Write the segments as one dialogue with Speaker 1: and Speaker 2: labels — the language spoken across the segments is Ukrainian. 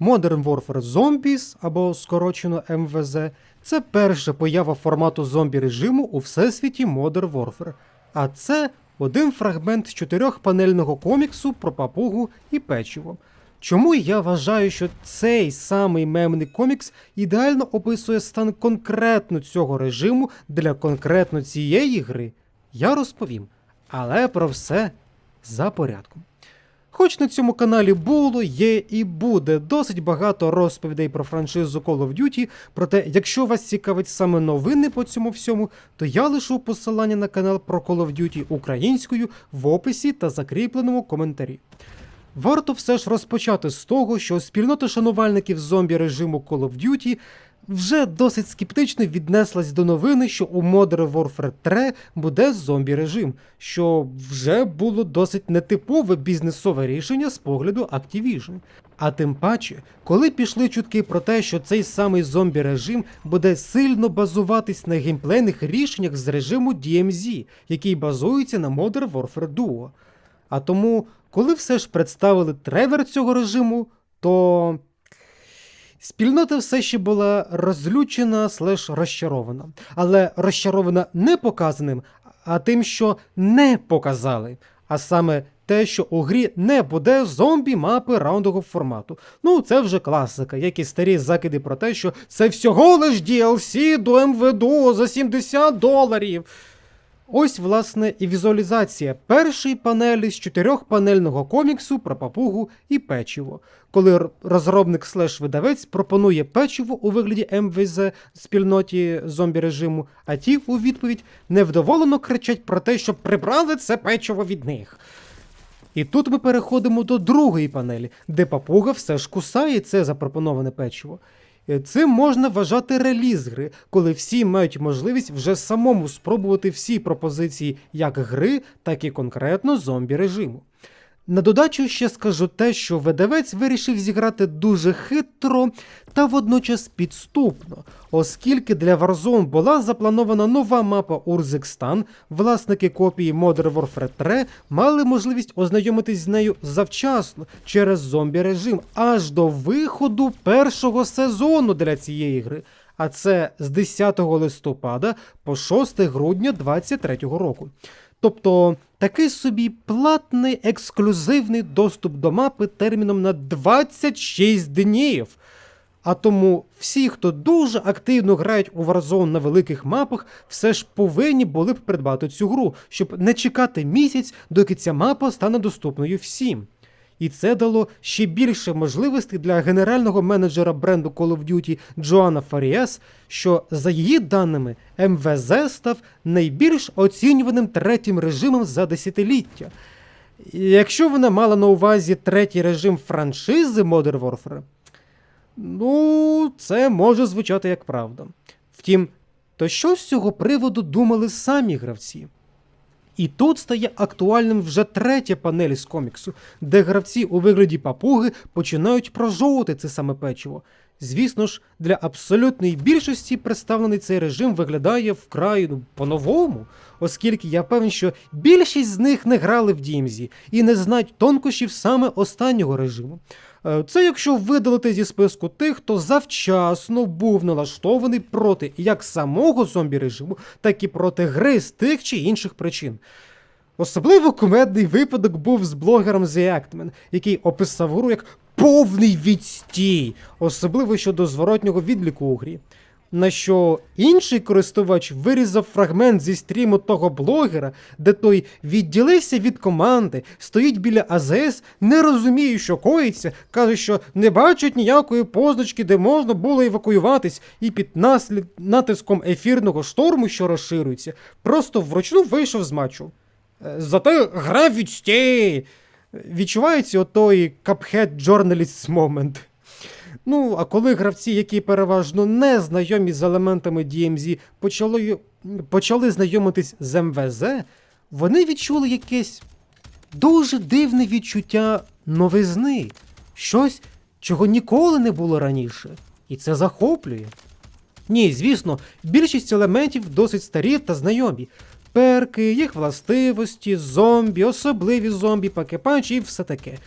Speaker 1: Modern Warfare Zombies або скорочено МВЗ це перша поява формату зомбі режиму у всесвіті Modern Warfare. А це один фрагмент з чотирьохпанельного коміксу про папугу і печиво. Чому я вважаю, що цей самий мемний комікс ідеально описує стан конкретно цього режиму для конкретно цієї гри, я розповім. Але про все за порядком. Хоч на цьому каналі було, є і буде досить багато розповідей про франшизу Call of Duty, проте, якщо вас цікавить саме новини по цьому всьому, то я лишу посилання на канал про Call of Duty українською в описі та закріпленому коментарі. Варто все ж розпочати з того, що спільнота шанувальників зомбі режиму Call of Duty вже досить скептично віднеслась до новини, що у Modern Warfare 3 буде зомбі режим, що вже було досить нетипове бізнесове рішення з погляду Activision. А тим паче, коли пішли чутки про те, що цей самий зомбі режим буде сильно базуватись на геймплейних рішеннях з режиму DMZ, який базується на Modern Warfare Duo. А тому, коли все ж представили тревер цього режиму, то спільнота все ще була розлючена слеш розчарована. Але розчарована не показаним, а тим, що не показали. А саме те, що у грі не буде зомбі мапи раундового формату. Ну, це вже класика, як і старі закиди про те, що це всього лиш DLC до МВД за 70 доларів. Ось, власне, і візуалізація першої панелі з чотирьохпанельного коміксу про папугу і печиво, коли розробник слеш видавець пропонує печиво у вигляді МВЗ спільноті зомбі режиму, а ті у відповідь невдоволено кричать про те, що прибрали це печиво від них. І тут ми переходимо до другої панелі, де папуга все ж кусає це запропоноване печиво. Е, Цим можна вважати реліз гри, коли всі мають можливість вже самому спробувати всі пропозиції як гри, так і конкретно зомбі режиму. На додачу ще скажу те, що видавець вирішив зіграти дуже хитро та водночас підступно, оскільки для Warzone була запланована нова мапа Урзекстан, власники копії Modern Warfare 3 мали можливість ознайомитись з нею завчасно через зомбі режим аж до виходу першого сезону для цієї гри. А це з 10 листопада по 6 грудня 2023 року. Тобто такий собі платний ексклюзивний доступ до мапи терміном на 26 днів. А тому всі, хто дуже активно грають у Warzone на великих мапах, все ж повинні були б придбати цю гру, щоб не чекати місяць, доки ця мапа стане доступною всім. І це дало ще більше можливостей для генерального менеджера бренду Call of Duty Джоана Фаріес, що за її даними МВЗ став найбільш оцінюваним третім режимом за десятиліття. Якщо вона мала на увазі третій режим франшизи Modern Warfare, ну, це може звучати як правда. Втім, то що з цього приводу думали самі гравці? І тут стає актуальним вже третя панель з коміксу, де гравці у вигляді папуги починають прожовувати це саме печиво. Звісно ж, для абсолютної більшості представлений цей режим виглядає вкрай ну, по-новому, оскільки я певен, що більшість з них не грали в DMZ і не знають тонкощів саме останнього режиму. Е, Це якщо видалити зі списку тих, хто завчасно був налаштований проти як самого зомбі режиму, так і проти гри з тих чи інших причин. Особливо кумедний випадок був з блогером The Actman, який описав гру як повний відстій, особливо щодо зворотнього відліку у грі. На що інший користувач вирізав фрагмент зі стріму того блогера, де той відділився від команди, стоїть біля АЗС, не розуміє, що коїться, каже, що не бачить ніякої позначки, де можна було евакуюватись, і під наслід натиском ефірного шторму, що розширюється, просто вручну вийшов з матчу. Е, Зате гра відстій. Відчувається отой Journalists момент. Ну, а коли гравці, які переважно не знайомі з елементами DMZ, почали, почали знайомитись з МВЗ, вони відчули якесь дуже дивне відчуття новизни, щось, чого ніколи не було раніше. І це захоплює. Ні, звісно, більшість елементів досить старі та знайомі. Перки, їх властивості, зомбі, особливі зомбі, пакепанчі і все таке.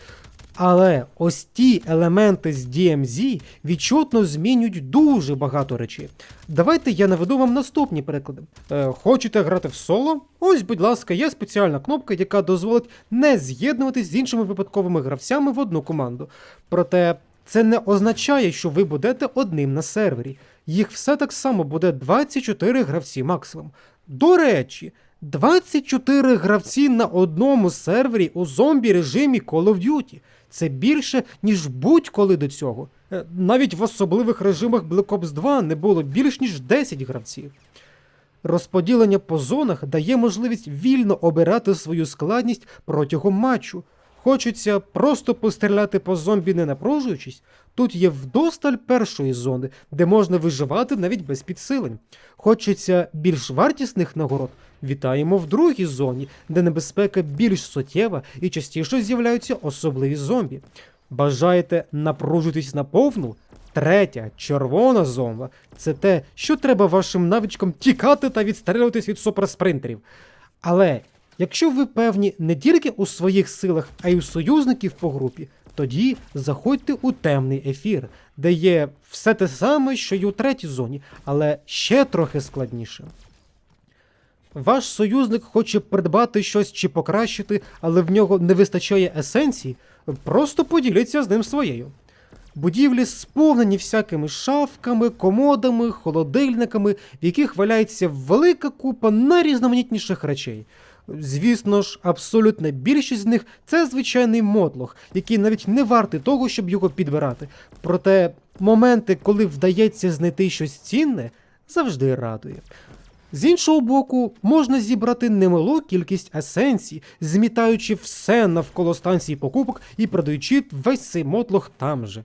Speaker 1: Але ось ті елементи з DMZ відчутно змінюють дуже багато речей. Давайте я наведу вам наступні приклади. Е, хочете грати в соло? Ось, будь ласка, є спеціальна кнопка, яка дозволить не з'єднуватись з іншими випадковими гравцями в одну команду. Проте це не означає, що ви будете одним на сервері. Їх все так само буде 24 гравці максимум. До речі, 24 гравці на одному сервері у зомбі режимі Call of Duty. Це більше, ніж будь-коли до цього. Е, Навіть в особливих режимах Black Ops 2 не було більш ніж 10 гравців. Розподілення по зонах дає можливість вільно обирати свою складність протягом матчу. Хочеться просто постріляти по зомбі, не напружуючись. Тут є вдосталь першої зони, де можна виживати навіть без підсилень. Хочеться більш вартісних нагород. Вітаємо в другій зоні, де небезпека більш суттєва і частіше з'являються особливі зомбі. Бажаєте напружитись на повну? Третя, червона зона це те, що треба вашим навичкам тікати та відстрілюватись від суперспринтерів. Але якщо ви певні не тільки у своїх силах, а й у союзників по групі, тоді заходьте у темний ефір, де є все те саме, що й у третій зоні, але ще трохи складніше. Ваш союзник хоче придбати щось чи покращити, але в нього не вистачає есенції, просто поділіться з ним своєю. Будівлі сповнені всякими шафками, комодами, холодильниками, в яких валяється велика купа найрізноманітніших речей. Звісно ж, абсолютна більшість з них це звичайний мотлох, який навіть не вартий того, щоб його підбирати. Проте моменти, коли вдається знайти щось цінне, завжди радує. З іншого боку, можна зібрати немалу кількість есенцій, змітаючи все навколо станції покупок і продаючи весь цей мотлох там же.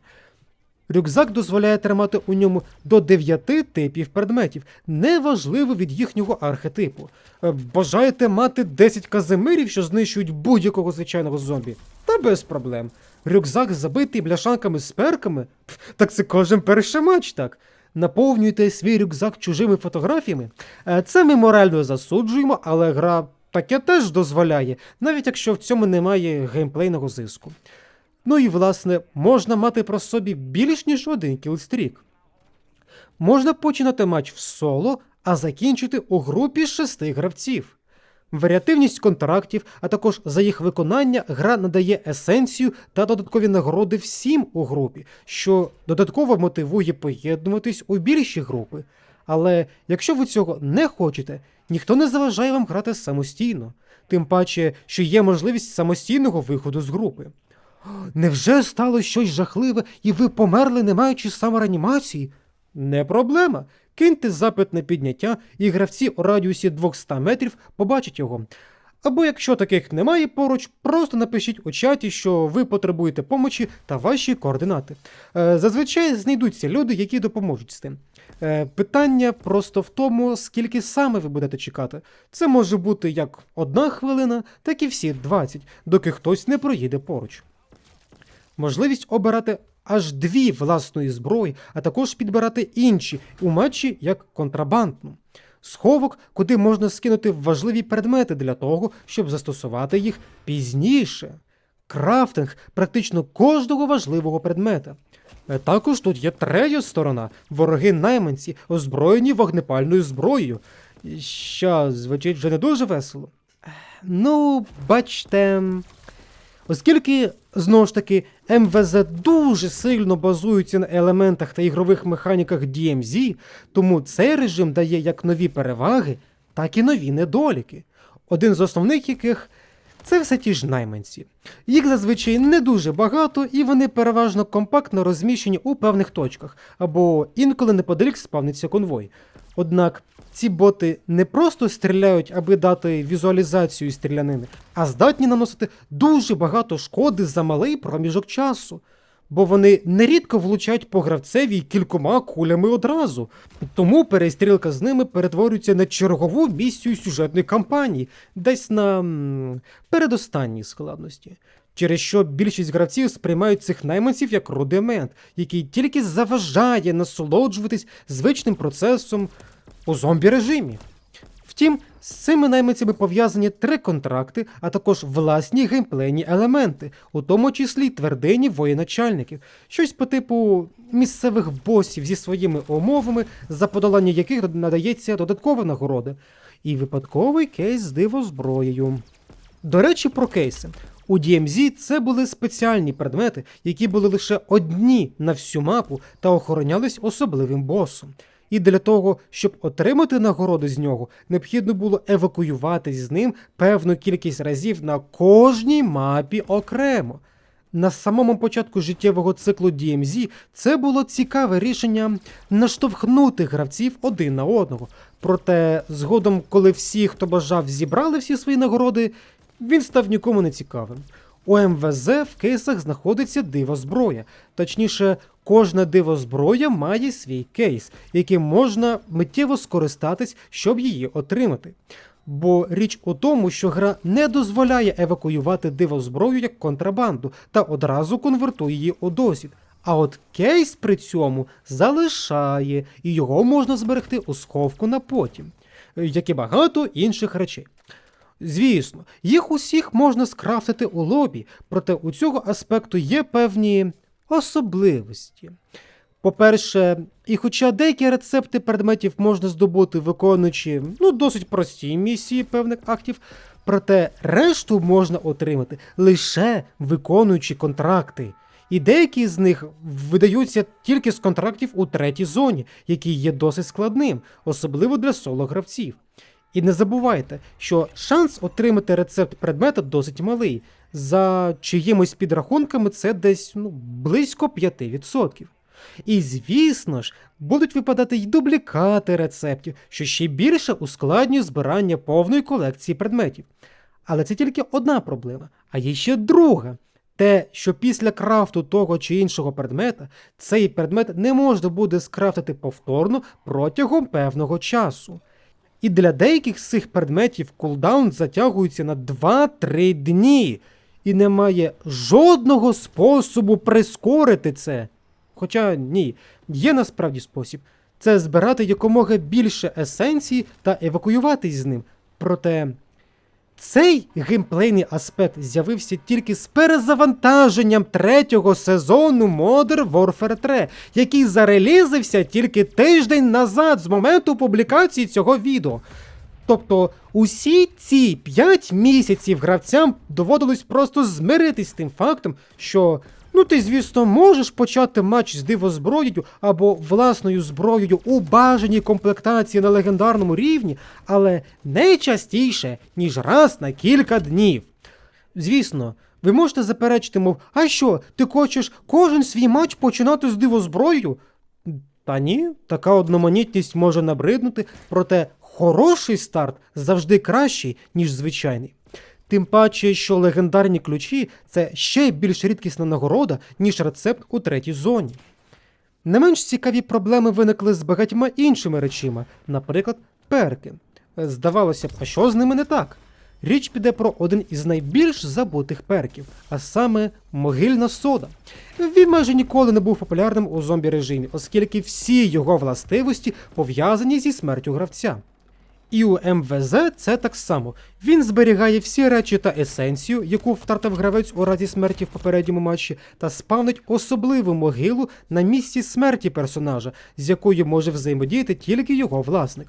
Speaker 1: Рюкзак дозволяє тримати у ньому до 9 типів предметів, неважливо від їхнього архетипу. Е, Бажаєте мати 10 казимирів, що знищують будь-якого звичайного зомбі? Та без проблем. Рюкзак забитий бляшанками з перками? Пф, Так це кожен перший матч так. Наповнюєте свій рюкзак чужими фотографіями. Е, Це ми морально засуджуємо, але гра таке теж дозволяє, навіть якщо в цьому немає геймплейного зиску. Ну і власне можна мати про собі більш ніж один кілстрік. Можна починати матч в соло, а закінчити у групі шести гравців. Варіативність контрактів, а також за їх виконання гра надає есенцію та додаткові нагороди всім у групі, що додатково мотивує поєднуватись у більші групи. Але якщо ви цього не хочете, ніхто не заважає вам грати самостійно, тим паче, що є можливість самостійного виходу з групи. Невже стало щось жахливе, і ви померли, не маючи самореанімації? Не проблема. Киньте запит на підняття, і гравці у радіусі 200 метрів побачать його. Або якщо таких немає поруч, просто напишіть у чаті, що ви потребуєте помочі та ваші координати. Е, зазвичай знайдуться люди, які допоможуть з тим. Е, питання просто в тому, скільки саме ви будете чекати. Це може бути як одна хвилина, так і всі 20, доки хтось не проїде поруч можливість обирати аж дві власної зброї, а також підбирати інші у матчі як контрабандну. Сховок, куди можна скинути важливі предмети для того, щоб застосувати їх пізніше. Крафтинг практично кожного важливого предмета. Е, Також тут є третя сторона вороги найманці, озброєні вогнепальною зброєю. Що звучить вже не дуже весело. Ну, бачте. Оскільки, знову ж таки, МВЗ дуже сильно базується на елементах та ігрових механіках DMZ, тому цей режим дає як нові переваги, так і нові недоліки. Один з основних яких це все ті ж найманці. Їх зазвичай не дуже багато, і вони переважно компактно розміщені у певних точках, або інколи неподалік спавниться конвой. Однак ці боти не просто стріляють, аби дати візуалізацію стрілянини, а здатні наносити дуже багато шкоди за малий проміжок часу. Бо вони нерідко влучають по гравцеві кількома кулями одразу. Тому перестрілка з ними перетворюється на чергову місію сюжетної кампанії, десь на м, передостанній складності. Через що більшість гравців сприймають цих найманців як рудимент, який тільки заважає насолоджуватись звичним процесом у зомбі режимі. Втім, З цими найманцями пов'язані три контракти, а також власні геймплейні елементи, у тому числі й твердині воєначальників, щось по типу місцевих босів зі своїми умовами, за подолання яких надається додаткова нагорода, і випадковий кейс з дивозброєю. До речі, про кейси. У DMZ це були спеціальні предмети, які були лише одні на всю мапу та охоронялись особливим босом. І для того, щоб отримати нагороду з нього, необхідно було евакуюватись з ним певну кількість разів на кожній мапі окремо. На самому початку життєвого циклу DMZ це було цікаве рішення наштовхнути гравців один на одного. Проте, згодом, коли всі, хто бажав, зібрали всі свої нагороди, він став нікому не цікавим. У МВЗ в кейсах знаходиться дивозброя. Точніше, кожна дивозброя має свій кейс, яким можна миттєво скористатись, щоб її отримати. Бо річ у тому, що гра не дозволяє евакуювати дивозброю як контрабанду та одразу конвертує її у досвід. А от кейс при цьому залишає, і його можна зберегти у сховку на потім, як і багато інших речей. Звісно, їх усіх можна скрафтити у лобі, проте у цього аспекту є певні особливості. По-перше, і хоча деякі рецепти предметів можна здобути, виконуючи ну, досить прості місії певних актів, проте решту можна отримати лише виконуючи контракти. І деякі з них видаються тільки з контрактів у третій зоні, який є досить складним, особливо для соло-гравців. І не забувайте, що шанс отримати рецепт предмета досить малий. За чиїмось підрахунками це десь ну, близько 5%. І звісно ж, будуть випадати й дублікати рецептів, що ще більше ускладнює збирання повної колекції предметів. Але це тільки одна проблема, а є ще друга. Те, що після крафту того чи іншого предмета цей предмет не можна буде скрафтити повторно протягом певного часу. І для деяких з цих предметів кулдаун затягується на 2-3 дні, і немає жодного способу прискорити це. Хоча ні, є насправді спосіб це збирати якомога більше есенції та евакуюватись з ним. Проте цей геймплейний аспект з'явився тільки з перезавантаженням третього сезону Modern Warfare 3, який зарелізився тільки тиждень назад з моменту публікації цього відео. Тобто усі ці 5 місяців гравцям доводилось просто змиритись з тим фактом, що ну ти, звісно, можеш почати матч з дивозброєю або власною зброєю у бажаній комплектації на легендарному рівні, але не частіше, ніж раз на кілька днів. Звісно, ви можете заперечити, мов, а що, ти хочеш кожен свій матч починати з дивозброєю? Та ні, така одноманітність може набриднути, проте хороший старт завжди кращий, ніж звичайний. Тим паче, що легендарні ключі це ще більш рідкісна нагорода, ніж рецепт у третій зоні. Не менш цікаві проблеми виникли з багатьма іншими речима, наприклад, перки. Здавалося б, а що з ними не так? Річ піде про один із найбільш забутих перків, а саме могильна сода. Він майже ніколи не був популярним у зомбі режимі, оскільки всі його властивості пов'язані зі смертю гравця. І у МВЗ це так само. Він зберігає всі речі та есенцію, яку втратив гравець у разі смерті в попередньому матчі, та спавнить особливу могилу на місці смерті персонажа, з якою може взаємодіяти тільки його власник.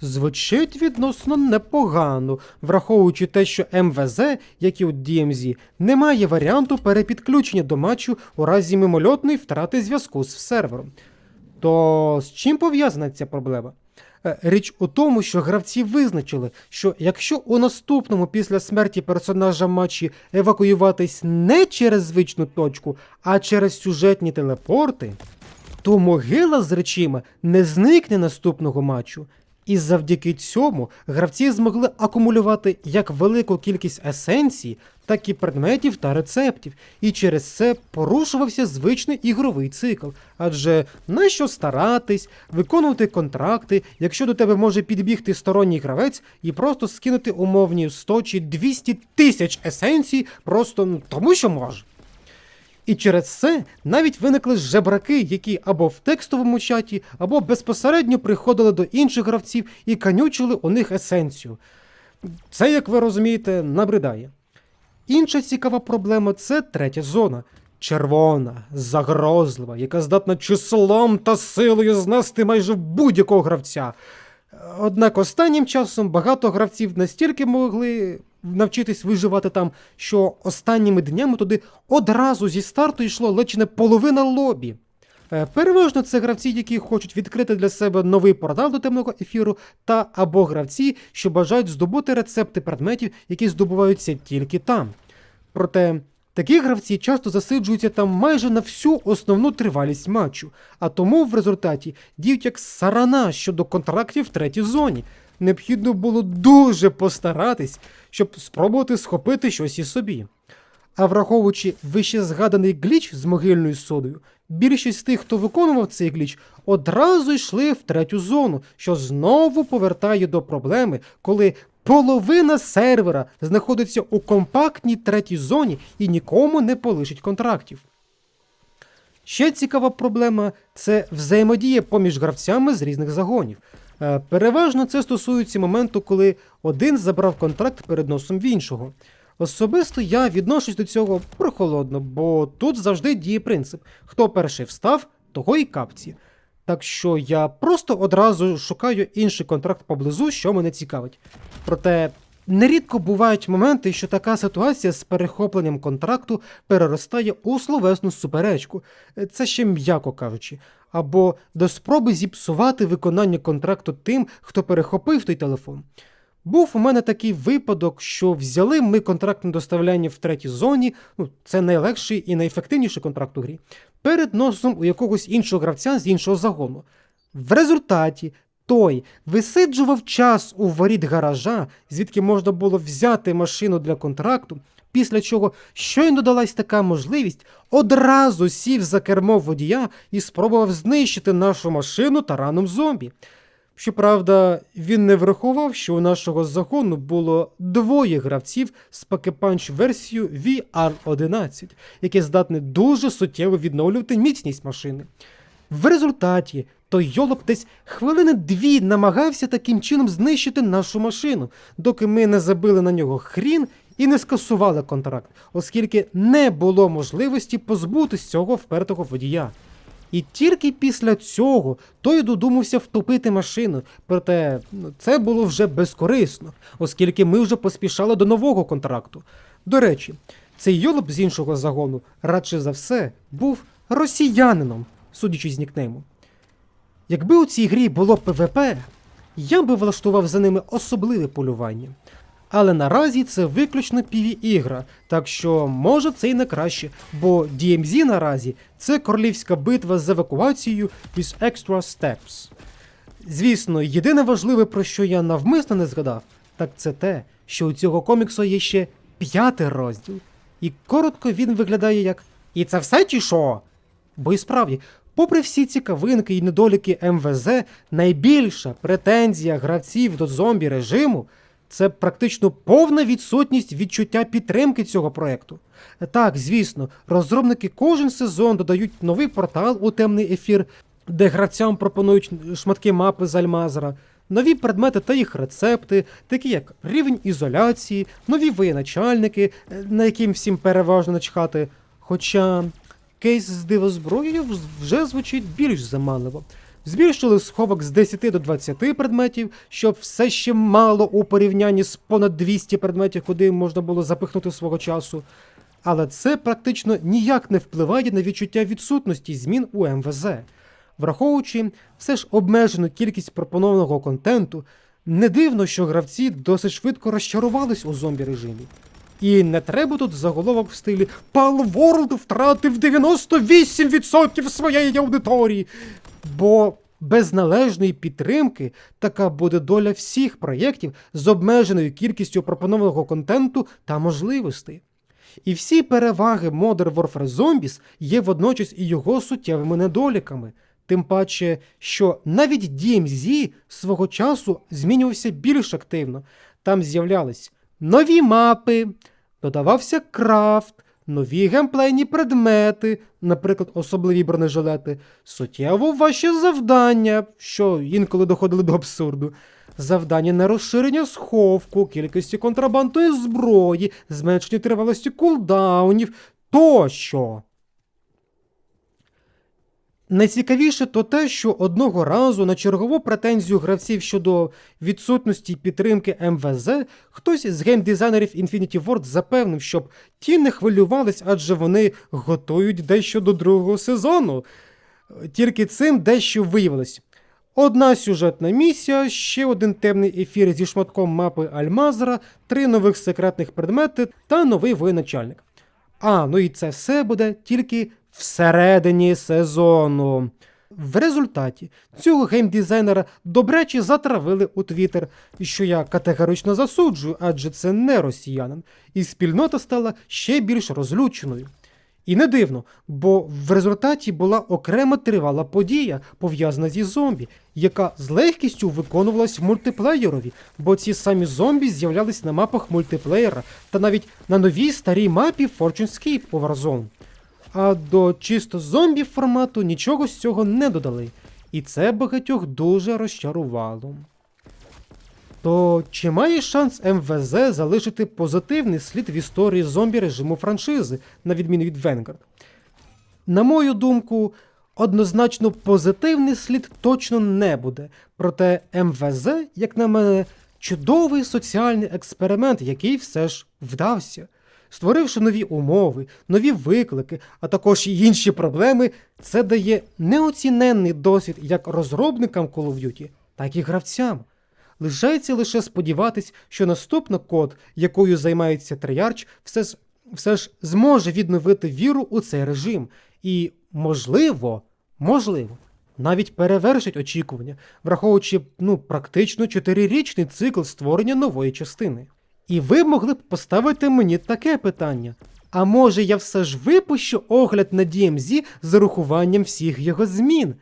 Speaker 1: Звучить відносно непогано, враховуючи те, що МВЗ, як і у DMZ, не має варіанту перепідключення до матчу у разі мимольотної втрати зв'язку з сервером. То з чим пов'язана ця проблема? Е, Річ у тому, що гравці визначили, що якщо у наступному після смерті персонажа матчі евакуюватись не через звичну точку, а через сюжетні телепорти, то могила з речима не зникне наступного матчу. І завдяки цьому гравці змогли акумулювати як велику кількість есенцій, так і предметів та рецептів, і через це порушувався звичний ігровий цикл. Адже нащо старатись, виконувати контракти, якщо до тебе може підбігти сторонній гравець і просто скинути умовні 100 чи 200 тисяч есенцій, просто ну, тому що може. І через це навіть виникли жебраки, які або в текстовому чаті, або безпосередньо приходили до інших гравців і канючили у них есенцію. Це, як ви розумієте, набридає. Інша цікава проблема це третя зона. Червона, загрозлива, яка здатна числом та силою знести майже будь-якого гравця. Однак останнім часом багато гравців настільки могли навчитись виживати там, що останніми днями туди одразу зі старту йшло ледь не половина лобі. Е, Переважно це гравці, які хочуть відкрити для себе новий портал до темного ефіру, та або гравці, що бажають здобути рецепти предметів, які здобуваються тільки там. Проте такі гравці часто засиджуються там майже на всю основну тривалість матчу, а тому в результаті діють як сарана щодо контрактів в третій зоні. Необхідно було дуже постаратись, щоб спробувати схопити щось і собі. А враховуючи вище згаданий гліч з могильною содою, більшість з тих, хто виконував цей гліч, одразу йшли в третю зону, що знову повертає до проблеми, коли половина сервера знаходиться у компактній третій зоні і нікому не полишить контрактів. Ще цікава проблема це взаємодія поміж гравцями з різних загонів. Е, Переважно це стосується моменту, коли один забрав контракт перед носом в іншого. Особисто я відношусь до цього прохолодно, бо тут завжди діє принцип: хто перший встав, того і капці. Так що я просто одразу шукаю інший контракт поблизу, що мене цікавить. Проте нерідко бувають моменти, що така ситуація з перехопленням контракту переростає у словесну суперечку, це ще м'яко кажучи, або до спроби зіпсувати виконання контракту тим, хто перехопив той телефон. Був у мене такий випадок, що взяли ми контракт на доставляння в третій зоні, ну це найлегший і найефективніший контракт у грі, перед носом у якогось іншого гравця з іншого загону. В результаті той висиджував час у воріт гаража, звідки можна було взяти машину для контракту, після чого щойно далась така можливість, одразу сів за кермо водія і спробував знищити нашу машину тараном зомбі. Щоправда, він не врахував, що у нашого загону було двоє гравців з пакепанч версією VR11, яке здатне дуже суттєво відновлювати міцність машини. В результаті той йолоп десь хвилини дві намагався таким чином знищити нашу машину, доки ми не забили на нього хрін і не скасували контракт, оскільки не було можливості позбутись цього впертого водія. І тільки після цього той додумався втопити машину, проте ну, це було вже безкорисно, оскільки ми вже поспішали до нового контракту. До речі, цей йолоп з іншого загону, радше за все, був росіянином, судячи з нікнейму. Якби у цій грі було ПВП, я би влаштував за ними особливе полювання. Але наразі це виключно PvE-ігра, так що може це й не краще, бо DMZ наразі це королівська битва з евакуацією with extra steps. Звісно, єдине важливе, про що я навмисно не згадав, так це те, що у цього коміксу є ще п'ятий розділ. І коротко він виглядає як І це все чи що? Бо і справді, попри всі цікавинки і недоліки МВЗ, найбільша претензія гравців до зомбі режиму це практично повна відсутність відчуття підтримки цього проекту. Так, звісно, розробники кожен сезон додають новий портал у темний ефір, де гравцям пропонують шматки мапи з Альмазера, нові предмети та їх рецепти, такі як рівень ізоляції, нові воєначальники, на яким всім переважно начхати. Хоча кейс з дивозброєю вже звучить більш заманливо. Збільшили сховок з 10 до 20 предметів, що все ще мало у порівнянні з понад 200 предметів, куди можна було запихнути свого часу. Але це практично ніяк не впливає на відчуття відсутності змін у МВЗ. Враховуючи все ж обмежену кількість пропонованого контенту, не дивно, що гравці досить швидко розчарувались у зомбі режимі. І не треба тут заголовок в стилі World втратив 98% своєї аудиторії. Бо без належної підтримки така буде доля всіх проєктів з обмеженою кількістю пропонованого контенту та можливостей. І всі переваги Modern Warfare Zombies є водночас і його суттєвими недоліками. Тим паче, що навіть DMZ свого часу змінювався більш активно. Там з'являлись нові мапи, додавався крафт, нові геймплейні предмети, наприклад, особливі бронежилети, суттєво ваші завдання, що інколи доходили до абсурду. Завдання на розширення сховку, кількості контрабандної зброї, зменшення тривалості кулдаунів тощо. Найцікавіше то те, що одного разу на чергову претензію гравців щодо відсутності підтримки МВЗ хтось з геймдизайнерів Infinity Ward запевнив, щоб ті не хвилювались, адже вони готують дещо до другого сезону. Тільки цим дещо виявилось. Одна сюжетна місія, ще один темний ефір зі шматком мапи Альмазера, три нових секретних предмети та новий воєначальник. А, ну і це все буде тільки всередині сезону. В результаті цього геймдизайнера добряче затравили у Твіттер, що я категорично засуджую, адже це не росіянин, і спільнота стала ще більш розлюченою. І не дивно, бо в результаті була окрема тривала подія, пов'язана зі зомбі, яка з легкістю виконувалась в мультиплеєрові, бо ці самі зомбі з'являлись на мапах мультиплеєра та навіть на новій старій мапі Fortune Escape у Warzone. А до чисто зомбі формату нічого з цього не додали, і це багатьох дуже розчарувало. То чи має шанс МВЗ залишити позитивний слід в історії зомбі режиму франшизи, на відміну від Vanguard? На мою думку, однозначно позитивний слід точно не буде. Проте МВЗ, як на мене, чудовий соціальний експеримент, який все ж вдався. Створивши нові умови, нові виклики, а також інші проблеми, це дає неоціненний досвід як розробникам Call of Duty, так і гравцям. Лишається лише сподіватись, що наступна код, якою займається Treyarch, все ж, все ж зможе відновити віру у цей режим. І, можливо, можливо, навіть перевершить очікування, враховуючи ну, практично чотирирічний цикл створення нової частини. І ви могли б поставити мені таке питання. А може я все ж випущу огляд на DMZ з урахуванням всіх його змін?